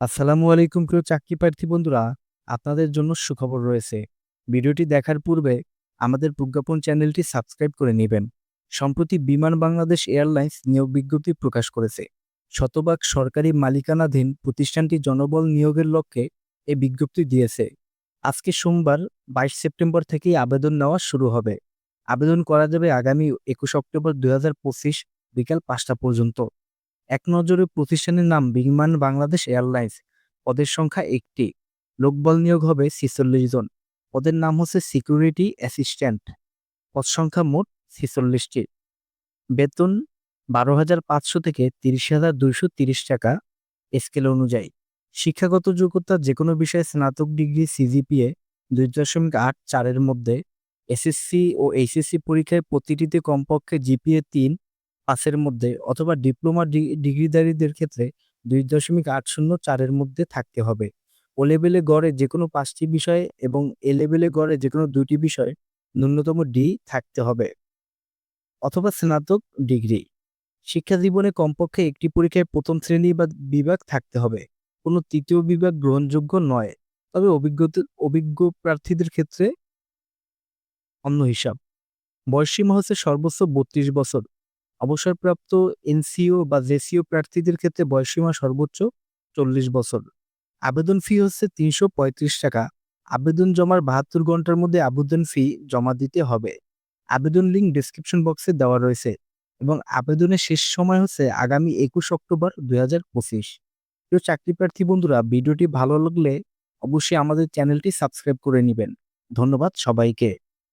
আসসালামু আলাইকুম প্রিয় চাকরি প্রার্থী বন্ধুরা, আপনাদের জন্য সুখবর রয়েছে। ভিডিওটি দেখার পূর্বে আমাদের প্রজ্ঞাপন চ্যানেলটি সাবস্ক্রাইব করে নেবেন। সম্প্রতি বিমান বাংলাদেশ এয়ারলাইন্স নিয়োগ বিজ্ঞপ্তি প্রকাশ করেছে। শতভাগ সরকারি মালিকানাধীন প্রতিষ্ঠানটি জনবল নিয়োগের লক্ষ্যে এ বিজ্ঞপ্তি দিয়েছে। আজকে সোমবার, বাইশ সেপ্টেম্বর থেকেই আবেদন নেওয়া শুরু হবে। আবেদন করা যাবে আগামী একুশ অক্টোবর দু হাজার পঁচিশ বিকাল পাঁচটা পর্যন্ত। এক নজরে প্রতিষ্ঠানের নাম বিমান বাংলাদেশ এয়ারলাইন্স। পদের সংখ্যা একটি। লোকবল নিয়োগ হবে ছিচল্লিশ জন। পদের নাম হচ্ছে সিকিউরিটি অ্যাসিস্ট্যান্ট। পদ সংখ্যা মোট ছিচল্লিশটি। বেতন বারো হাজার পাঁচশো থেকে তিরিশ হাজার দুইশো তিরিশ টাকা স্কেল অনুযায়ী। শিক্ষাগত যোগ্যতা যে কোনো বিষয়ে স্নাতক ডিগ্রি সিজিপিএ দুই দশমিক আট চারের মধ্যে। এসএসসি ও এইচএসসি পরীক্ষায় প্রতিটিতে কমপক্ষে জিপিএ তিন পাঁচের মধ্যে অথবা ডিপ্লোমা ডিগ্রিধারীদের ক্ষেত্রে দুই দশমিক আট শূন্য চারের মধ্যে থাকতে হবে। ও লেভেলে গড়ে যে কোনো পাঁচটি বিষয়ে এবং এ লেভেলে গড়ে যে কোনো দুটি বিষয়ে ন্যূনতম ডি থাকতে হবে অথবা স্নাতক ডিগ্রি। শিক্ষা জীবনে কমপক্ষে একটি পরীক্ষায় প্রথম শ্রেণি বা বিভাগ থাকতে হবে। কোনো তৃতীয় বিভাগ গ্রহণযোগ্য নয়। তবে অভিজ্ঞতা, অভিজ্ঞ প্রার্থীদের ক্ষেত্রে অন্য হিসাব। বয়সীমা হচ্ছে সর্বোচ্চ বত্রিশ বছর। অবসরপ্রাপ্ত এনসিও বা জেসিও প্রার্থীদের ক্ষেত্রে বয়সীমা সর্বোচ্চ চল্লিশ বছর। আবেদন ফি হচ্ছে তিনশো পঁয়ত্রিশ টাকা। আবেদন জমার বাহাত্তর ঘণ্টার মধ্যে আবেদন ফি জমা দিতে হবে। আবেদন লিঙ্ক ডিসক্রিপশন বক্সে দেওয়া রয়েছে এবং আবেদনের শেষ সময় হচ্ছে আগামী একুশ অক্টোবর দুই হাজার পঁচিশ। প্রিয় চাকরি প্রার্থী বন্ধুরা, ভিডিওটি ভালো লাগলে অবশ্যই আমাদের চ্যানেলটি সাবস্ক্রাইব করে নেবেন। ধন্যবাদ সবাইকে।